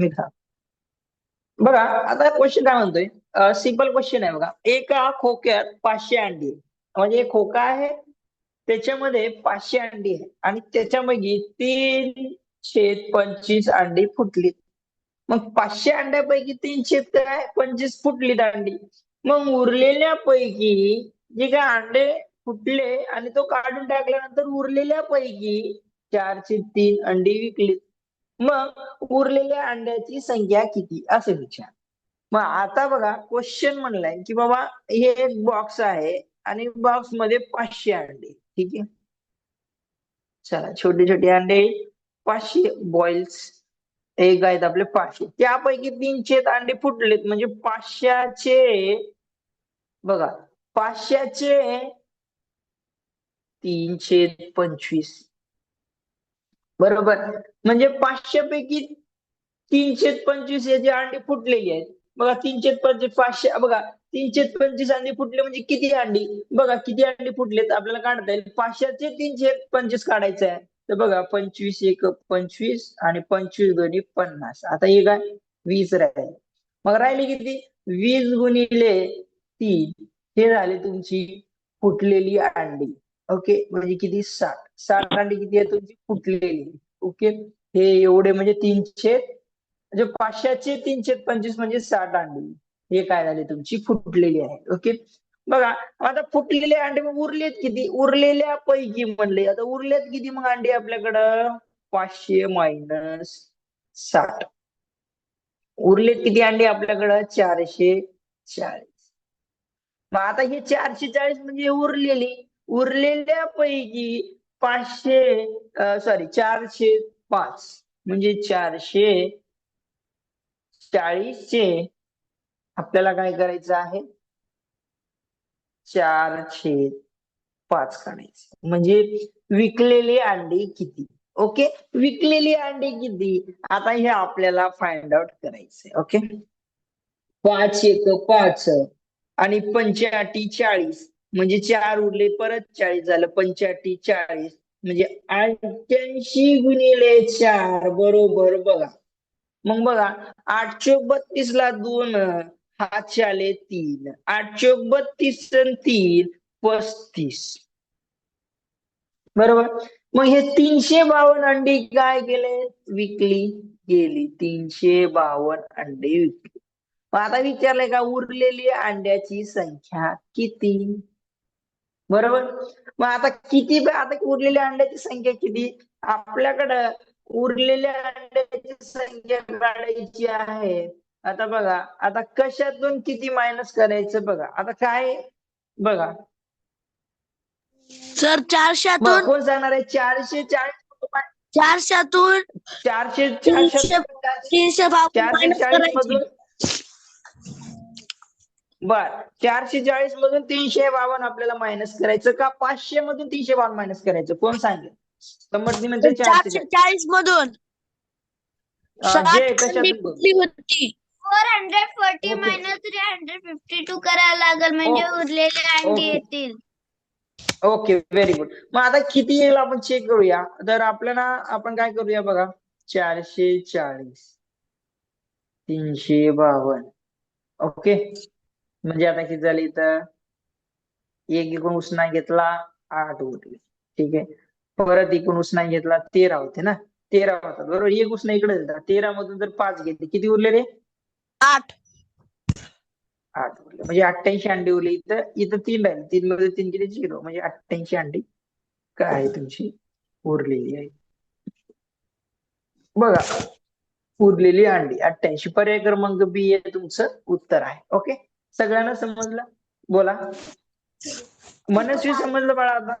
मिठा बघा आता क्वेश्चन काय म्हणतोय? सिंपल क्वेश्चन आहे बघा. एका खोक्यात पाचशे अंडी आहे. म्हणजे एक खोका आहे त्याच्यामध्ये पाचशे अंडी आहे आणि त्याच्यामध्ये तीनशे पंचवीस अंडी फुटली मग पाचशे अंड्यापैकी तीनशे काय? पंचवीस फुटलीत अंडी. मग उरलेल्या पैकी जे काय अंडे फुटले आणि तो काढून टाकल्यानंतर उरलेल्या पैकी चारशे तीन अंडी विकलीत. मग उरलेल्या अंड्याची संख्या किती? असे विचार. मग आता बघा क्वेश्चन म्हणलाय की बाबा हे एक बॉक्स आहे आणि बॉक्समध्ये पाचशे अंडे. ठीक आहे? चला छोटे छोटे अंडे पाचशे बॉइल्स एक आहेत आपले पाचशे. त्यापैकी तीनशे अंडे फुटलेत. म्हणजे पाचशेचे बघा पाचशेचे तीनशे पंचवीस. बरोबर. म्हणजे पाचशे पैकी तीनशे पंचवीस याची अंडी फुटलेली आहेत बघा तीनशे पंचवीस पाचशे बघा तीनशे पंचवीस अंडी फुटले म्हणजे किती अंडी? बघा किती अंडी फुटलेत आपल्याला काढता येईल. पाचशेचे तीनशे पंचवीस काढायचं आहे. तर बघा पंचवीस एक पंचवीस आणि पंचवीस दोन्ही पन्नास. आता हे काय? वीस राहिले. मग राहिले किती? वीस गुणिले तीन. हे झाले तुमची फुटलेली अंडी. ओके म्हणजे किती साठ साठ अंडी किती आहे तुमची? फुटलेली. ओके हे एवढे म्हणजे तीनशे म्हणजे पाचशेचे तीनशे पंचवीस म्हणजे साठ अंडी. हे काय झाले? तुमची फुटलेली आहे. ओके बघा आता फुटलेले अंडे मग उरलेत किती? उरलेल्या पैकी म्हणले. आता उरलेत किती मग अंडे आपल्याकडं? पाचशे मायनस साठ. उरलेत किती अंडे आपल्याकडं? चारशे चाळीस. मग आता हे चारशे चाळीस म्हणजे उरलेली. उरलेल्या पैकी पाचशे सॉरी चारशे पाच म्हणजे चारशे चाळीसचे आपल्याला काय करायचं आहे? चारशे पाच काढायचे म्हणजे विकलेली अंडी किती? ओके? विकलेली अंडी किती? आता हे आपल्याला फाइंड आउट करायचंय ओके? पाच एक पाच आणि पंच्याटी चाळीस. म्हणजे चार उरले परत चाळीस झालं पंच्याटी चाळीस. म्हणजे अठ्ठ्याऐंशी गुणिले चार बरोबर बघा. मग बघा आठशे बत्तीस ला दोन हात आले तीन. आठशे बत्तीस तीन पस्तीस. बरोबर? मग हे तीनशे बावन्न अंडी काय केले? विकली गेली. तीनशे बावन्न अंडी विकली. आता विचारलंय का उरलेली अंड्याची संख्या किती? बरोबर? मग आता किती आता उरलेल्या अंड्याची संख्या किती? आपल्याकडं उरलेल्या अंड्याची संख्या काढायची आहे. आता बघा आता कशातून किती मायनस करायचं बघा? आता काय? बघा. सर चारशेतून कोण सांगणार आहे? चारशे चाळीस चारशेतून चारशे चारशे तीनशे चारशे चाळीस. मधून बर. चारशे चाळीस मधून तीनशे बावन्न आपल्याला मायनस करायचं का पाचशे मधून तीनशे बावन्न मायनस करायचं? कोण सांगेल? समजली म्हणजे चारशे चाळीस मधून four hundred forty. Minus three hundred fifty two करायला लागेल म्हणजे. उरलेले अंडी. येतील. ओके व्हेरी गुड मग आता किती येईल आपण चेक करूया? तर आपल्याला आपण काय करूया बघा? चारशे चाळीस तीनशे बावन्न. ओके? म्हणजे आता किती झाली तर एक इकडून उसना घेतला आठ उरले ठीक आहे. परत इकडून उसना घेतला तेरा होते ना? तेरा होतात. बरोबर? एक उसना इकडे दिलता तेरा मधून जर पाच घेतले किती उरले रे? आठ. आठ उरले. म्हणजे अठ्ठ्याऐंशी अंडी उरली. इथं इथं तीन राहिले. तीन मध्ये तीन किती? झिरो. म्हणजे अठ्ठ्याऐंशी अंडी काय आहे तुमची उरलेली आहे? बघा. उरलेली अंडी. अठ्ठ्याऐंशी. पर्याय क्रमांक बी हे तुमचं उत्तर आहे. ओके? सगळ्यांना समजलं? बोला. मनस्वी समजलं बाळा आता.